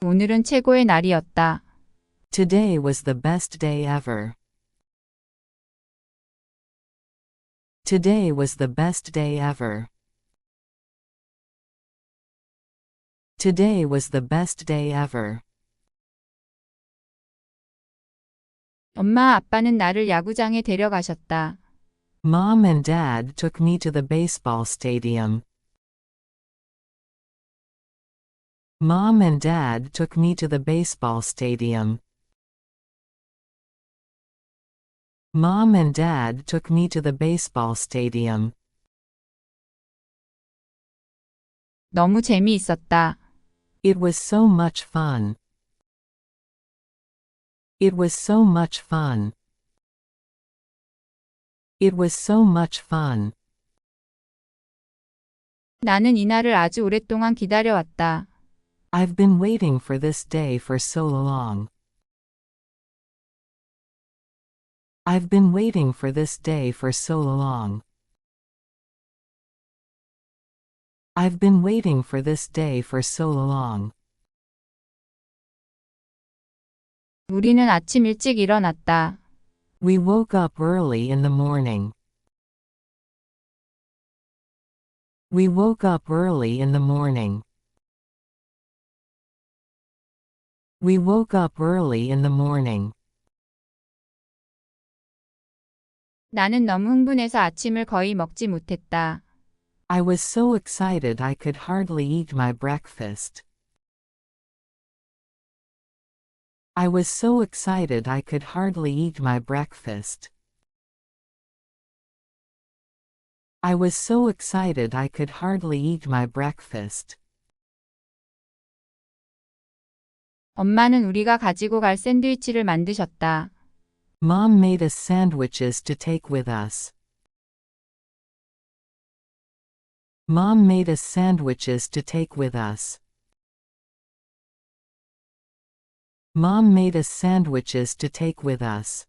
오늘은 최고의 날이었다. Today was the best day ever. Today was the best day ever. Today was the best day ever. 엄마 아빠는 나를 야구장에 데려가셨다. Mom and Dad took me to the baseball stadium. Mom and Dad took me to the baseball stadium. Mom and Dad took me to the baseball stadium. 너무 재미있었다. It was so much fun. It was so much fun. It was so much fun. 나는 이 날을 아주 오랫동안 기다려왔다. I've been waiting for this day for so long. I've been waiting for this day for so long. I've been waiting for this day for so long. 우리는 아침 일찍 일어났다. We woke up early in the morning. We woke up early in the morning. We woke up early in the morning. 나는 너무 흥분해서 아침을 거의 먹지 못했다. I was so excited I could hardly eat my breakfast. I was so excited I could hardly eat my breakfast. I was so excited I could hardly eat my breakfast. 엄마는 우리가 가지고 갈 샌드위치를 만드셨다. Mom made us sandwiches to take with us. Mom made us sandwiches to take with us. Mom made us sandwiches to take with us.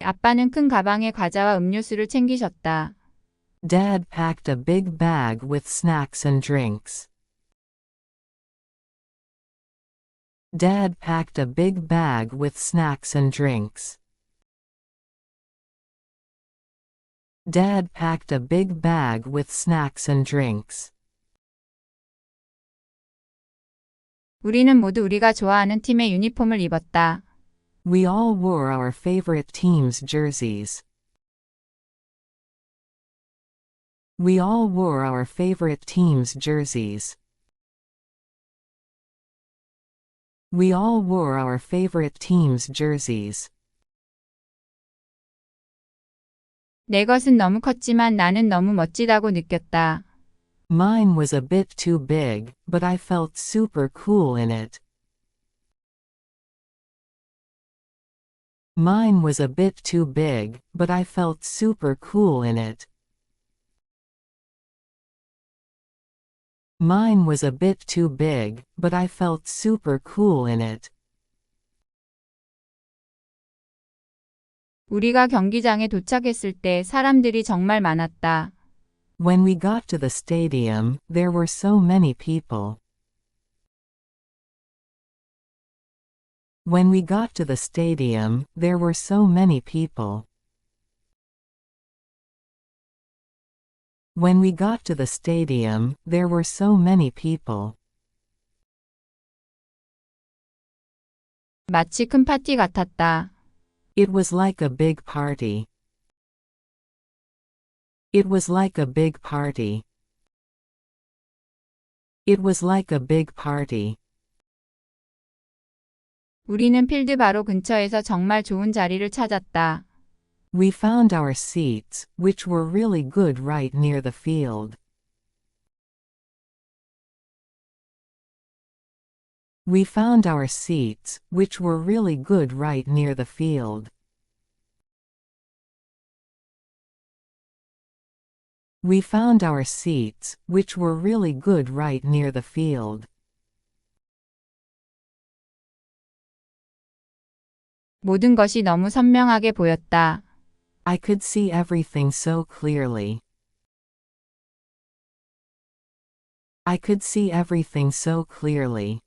아빠는 큰 가방에 과자와 음료수를 챙기셨다. Dad packed a big bag with snacks and drinks. Dad packed a big bag with snacks and drinks. Dad packed a big bag with snacks and drinks. 우리는 모두 우리가 좋아하는 팀의 유니폼을 입었다. We all wore our favorite team's jerseys. We all wore our favorite team's jerseys. We all wore our favorite team's jerseys. 내 것은 너무 컸지만 나는 너무 멋지다고 느꼈다. Mine was a bit too big, but I felt super cool in it. Mine was a bit too big, but I felt super cool in it. Mine was a bit too big, but I felt super cool in it. 우리가 경기장에 도착했을 때 사람들이 정말 많았다. When we got to the stadium, there were so many people. When we got to the stadium, there were so many people. When we got to the stadium, there were so many people. 마치 큰 파티 같았다. It was like a big party. It was like a big party. It was like a big party. 우리는 필드 바로 근처에서 정말 좋은 자리를 찾았다. We found our seats, which were really good right near the field. We found our seats, which were really good right near the field. We found our seats, which were really good right near the field. 모든 것이 너무 선명하게 보였다. I could see everything so clearly. I could see everything so clearly.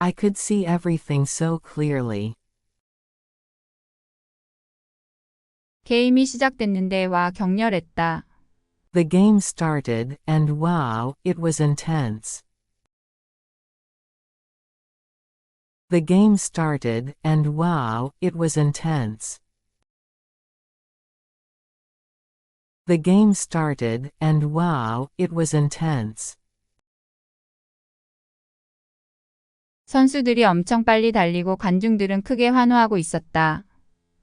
I could see everything so clearly. 게임이 시작됐는데 와 격렬했다. The game started, and wow, it was intense. The game started, and wow, it was intense. The game started, and wow, it was intense. 선수들이 엄청 빨리 달리고 관중들은 크게 환호하고 있었다.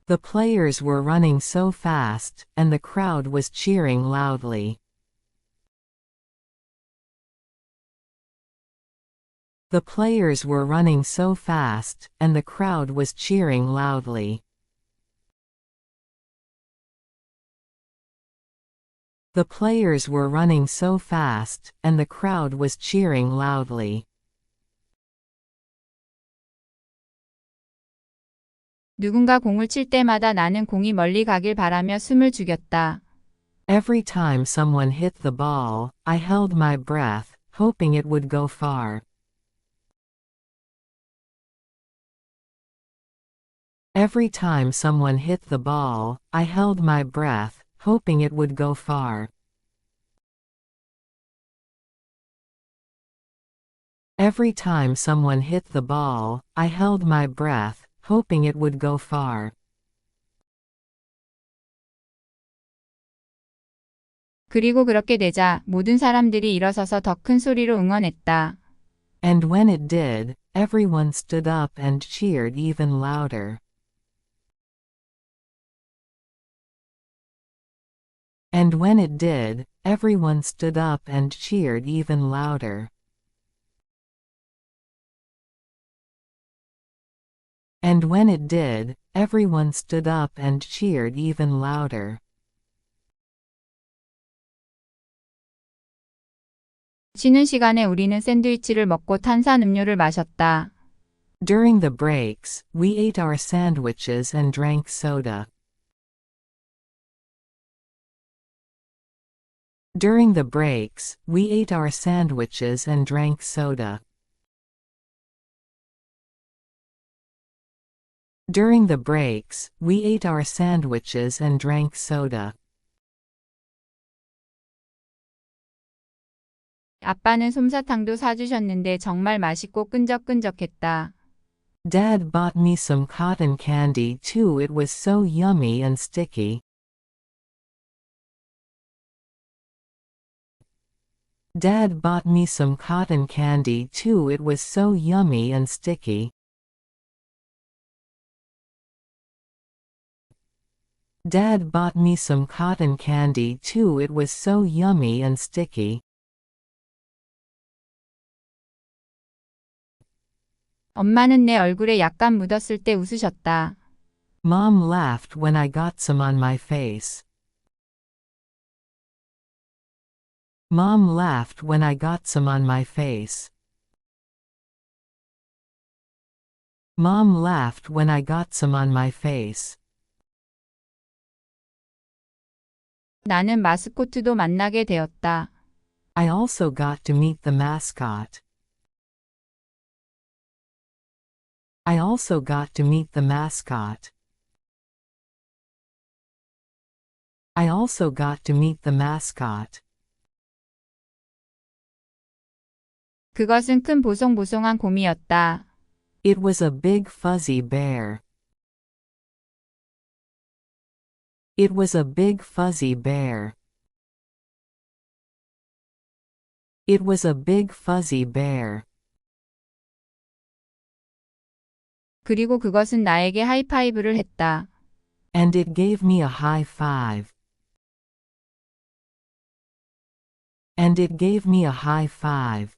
The players were running so fast, and the crowd was cheering loudly. The players were running so fast, and the crowd was cheering loudly. The players were running so fast, and the crowd was cheering loudly. 누군가 공을 칠 때마다 나는 공이 멀리 가길 바라며 숨을 죽였다. Every time someone hit the ball, I held my breath, hoping it would go far. Every time someone hit the ball, I held my breath, hoping it would go far. Every time someone hit the ball, I held my breath, hoping it would go far. 그리고 그렇게 되자 모든 사람들이 일어서서 더 큰 소리로 응원했다. And when it did, everyone stood up and cheered even louder. And when it did, everyone stood up and cheered even louder. And when it did, everyone stood up and cheered even louder. 쉬는 시간에 우리는 샌드위치를 먹고 탄산음료를 마셨다. During the breaks, we ate our sandwiches and drank soda. During the breaks, we ate our sandwiches and drank soda. During the breaks, we ate our sandwiches and drank soda. 아빠는 솜사탕도 사주셨는데 정말 맛있고 끈적끈적했다. Dad bought me some cotton candy too. It was so yummy and sticky. Dad bought me some cotton candy too. It was so yummy and sticky. Dad bought me some cotton candy too. It was so yummy and sticky. 엄마는 내 얼굴에 약간 묻었을 때 웃으셨다. Mom laughed when I got some on my face. Mom laughed when I got some on my face. Mom laughed when I got some on my face. 나는 마스코트도 만나게 되었다. I also got to meet the mascot. I also got to meet the mascot. I also got to meet the mascot. 그것은 큰 보송보송한 곰이었다. It was a big fuzzy bear. It was a big fuzzy bear. It was a big fuzzy bear. 그리고 그것은 나에게 하이파이브를 했다. And it gave me a high five. And it gave me a high five.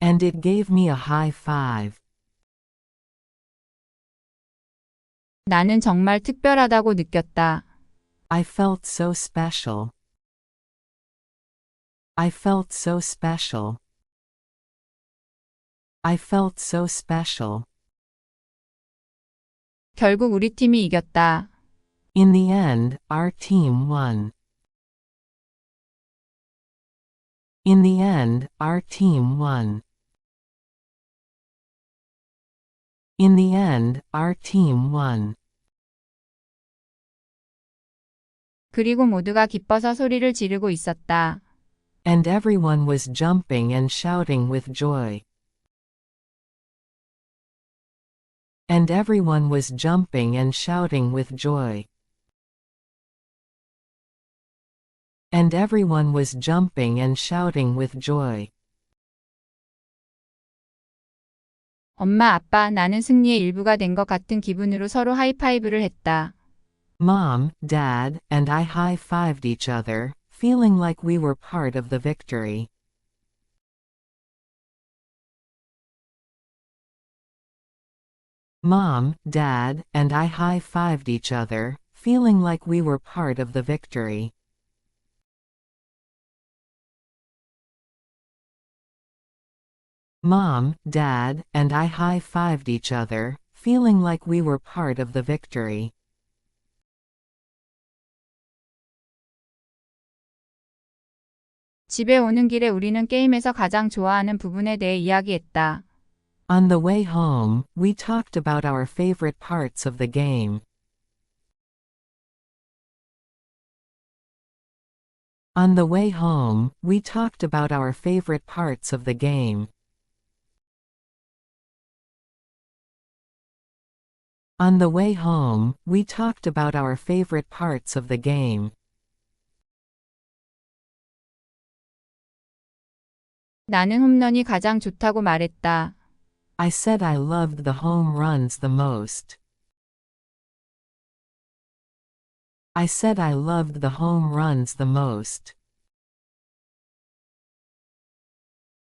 And it gave me a high five. 나는 정말 특별하다고 느꼈다. I felt so special. I felt so special. I felt so special. 결국 우리 팀이 이겼다. In the end, our team won. In the end, our team won. In the end, our team won. 그리고 모두가 기뻐서 소리를 지르고 있었다. And everyone was jumping and shouting with joy. And everyone was jumping and shouting with joy. And everyone was jumping and shouting with joy. 엄마, 아빠, 나는 승리의 일부가 된 것 같은 기분으로 서로 하이파이브를 했다. Mom, Dad, and I high-fived each other, feeling like we were part of the victory. Mom, Dad, and I high-fived each other, feeling like we were part of the victory. Mom, Dad, and I high-fived each other, feeling like we were part of the victory. 집에 오는 길에 우리는 게임에서 가장 좋아하는 부분에 대해 이야기했다. On the way home, we talked about our favorite parts of the game. On the way home, we talked about our favorite parts of the game. On the way home, we talked about our favorite parts of the game. 나는 홈런이 가장 좋다고 말했다. I said I loved the home runs the most. I said I loved the home runs the most.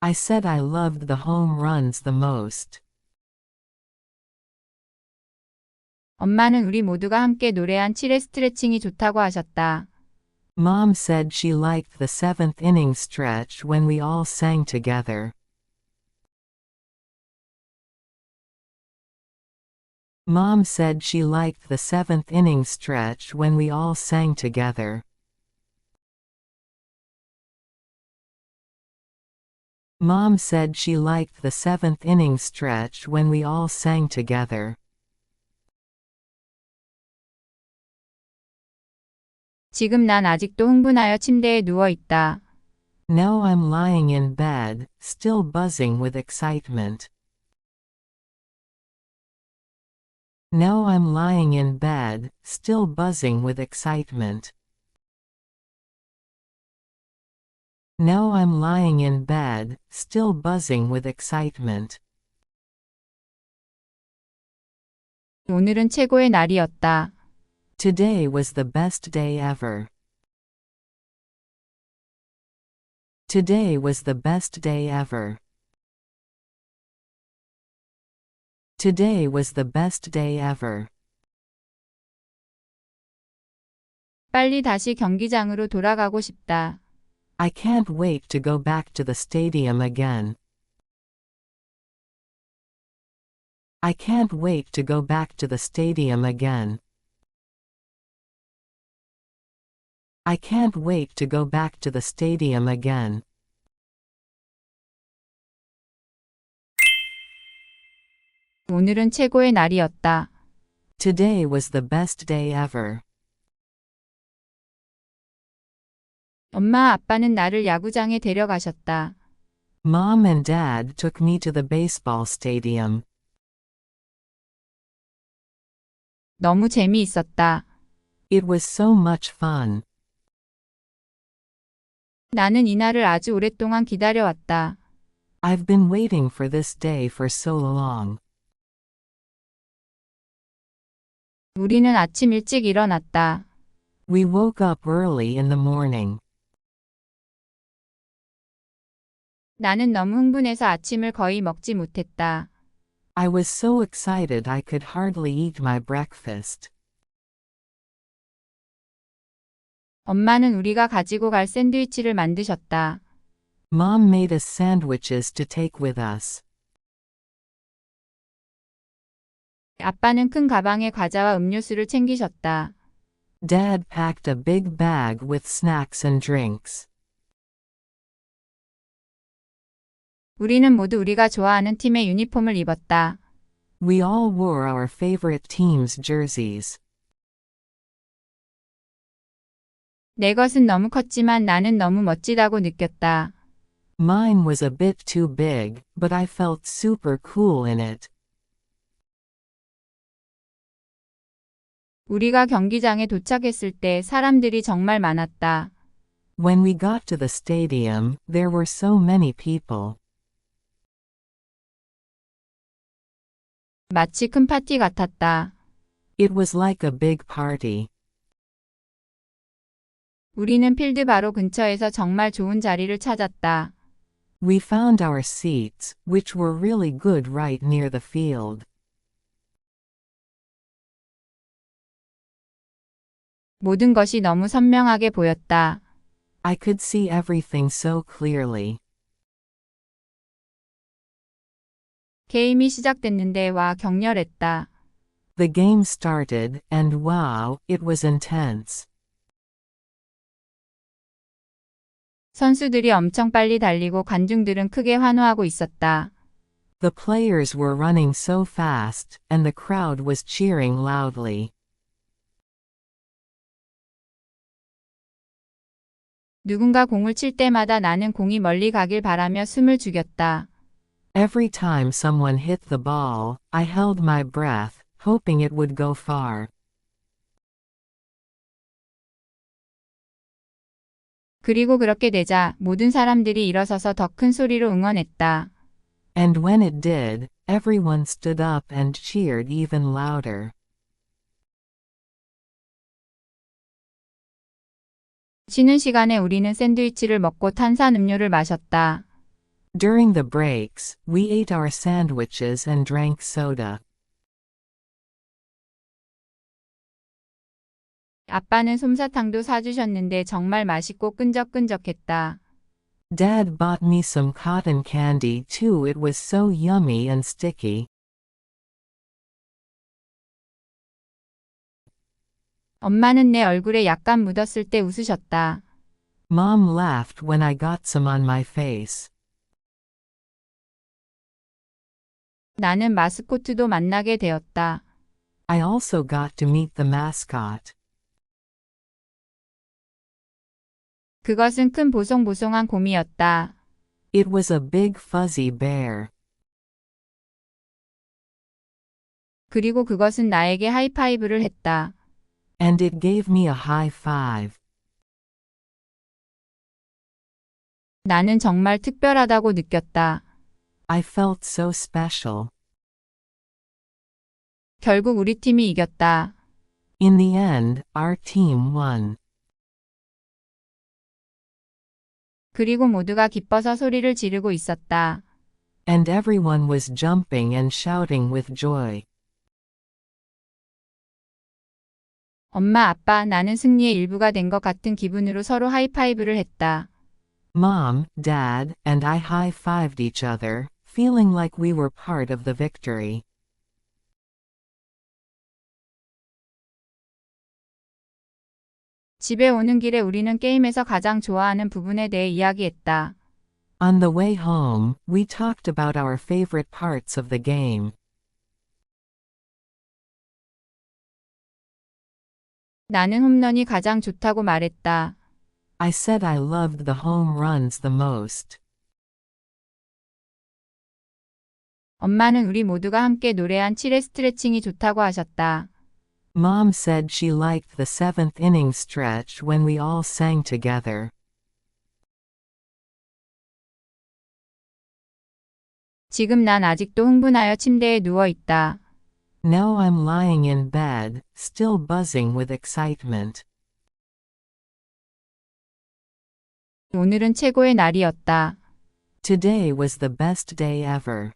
I said I loved the home runs the most. 엄마는 우리 모두가 함께 노래한 7회 스트레칭이 좋다고 하셨다. Mom said she liked the seventh inning stretch when we all sang together. Mom said she liked the seventh inning stretch when we all sang together. Mom said she liked the seventh inning stretch when we all sang together. 지금 난 아직도 흥분하여 침대에 누워 있다. Now I'm lying in bed, still buzzing with excitement. Now I'm lying in bed, still buzzing with excitement. Now I'm lying in bed, still buzzing with excitement. 오늘은 최고의 날이었다. Today was the best day ever. Today was the best day ever. Today was the best day ever. 빨리 다시 경기장으로 돌아가고 싶다. I can't wait to go back to the stadium again. I can't wait to go back to the stadium again. I can't wait to go back to the stadium again. 오늘은 최고의 날이었다. Today was the best day ever. 엄마 아빠는 나를 야구장에 데려가셨다. Mom and Dad took me to the baseball stadium. 너무 재미있었다. It was so much fun. 나는 이 날을 아주 오랫동안 기다려왔다. I've been waiting for this day for so long. 우리는 아침 일찍 일어났다. We woke up early in the morning. 나는 너무 흥분해서 아침을 거의 먹지 못했다. I was so excited I could hardly eat my breakfast. 엄마는 우리가 가지고 갈 샌드위치를 만드셨다. Mom made us sandwiches to take with us. 아빠는 큰 가방에 과자와 음료수를 챙기셨다. Dad packed a big bag with snacks and drinks. 우리는 모두 우리가 좋아하는 팀의 유니폼을 입었다. We all wore our favorite team's jerseys. 내 것은 너무 컸지만 나는 너무 멋지다고 느꼈다. Mine was a bit too big, but I felt super cool in it. 우리가 경기장에 도착했을 때 사람들이 정말 많았다. When we got to the stadium, there were so many people. 마치 큰 파티 같았다. It was like a big party. 우리는 필드 바로 근처에서 정말 좋은 자리를 찾았다. We found our seats, which were really good right near the field. 모든 것이 너무 선명하게 보였다. I could see everything so clearly. 게임이 시작됐는데 와 격렬했다. The game started, and wow, it was intense. 선수들이 엄청 빨리 달리고 관중들은 크게 환호하고 있었다. The players were running so fast, and the crowd was cheering loudly. 누군가 공을 칠 때마다 나는 공이 멀리 가길 바라며 숨을 죽였다. Every time someone hit the ball, I held my breath, hoping it would go far. 그리고 그렇게 되자 모든 사람들이 일어서서 더 큰 소리로 응원했다. And when it did, everyone stood up and cheered even louder. 쉬는 시간에 우리는 샌드위치를 먹고 탄산음료를 마셨다. During the breaks, we ate our sandwiches and drank soda. 아빠는 솜사탕도 사주셨는데 정말 맛있고 끈적끈적했다. Dad bought me some cotton candy too. It was so yummy and sticky. 엄마는 내 얼굴에 약간 묻었을 때 웃으셨다. Mom laughed when I got some on my face. 나는 마스코트도 만나게 되었다. I also got to meet the mascot. 그것은 큰 보송보송한 곰이었다. It was a big fuzzy bear. 그리고 그것은 나에게 하이파이브를 했다. And it gave me a high five. 나는 정말 특별하다고 느꼈다. I felt so special. 결국 우리 팀이 이겼다. In the end, our team won. 그리고 모두가 기뻐서 소리를 지르고 있었다. And everyone was jumping and shouting with joy. 엄마, 아빠, 나는 승리의 일부가 된 것 같은 기분으로 서로 하이파이브를 했다. Mom, Dad, and I high fived each other, feeling like we were part of the victory. 집에 오는 길에 우리는 게임에서 가장 좋아하는 부분에 대해 이야기했다. On the way home, we talked about our favorite parts of the game. 나는 홈런이 가장 좋다고 말했다. I said I loved the home runs the most. 엄마는 우리 모두가 함께 노래한 7회 스트레칭이 좋다고 하셨다. Mom said she liked the seventh inning stretch when we all sang together. 지금 난 아직도 흥분하여 침대에 누워 있다. Now I'm lying in bed, still buzzing with excitement. 오늘은 최고의 날이었다. Today was the best day ever.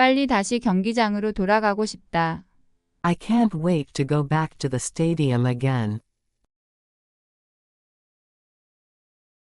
빨리 다시 경기장으로 돌아가고 싶다. I can't wait to go back to the stadium again.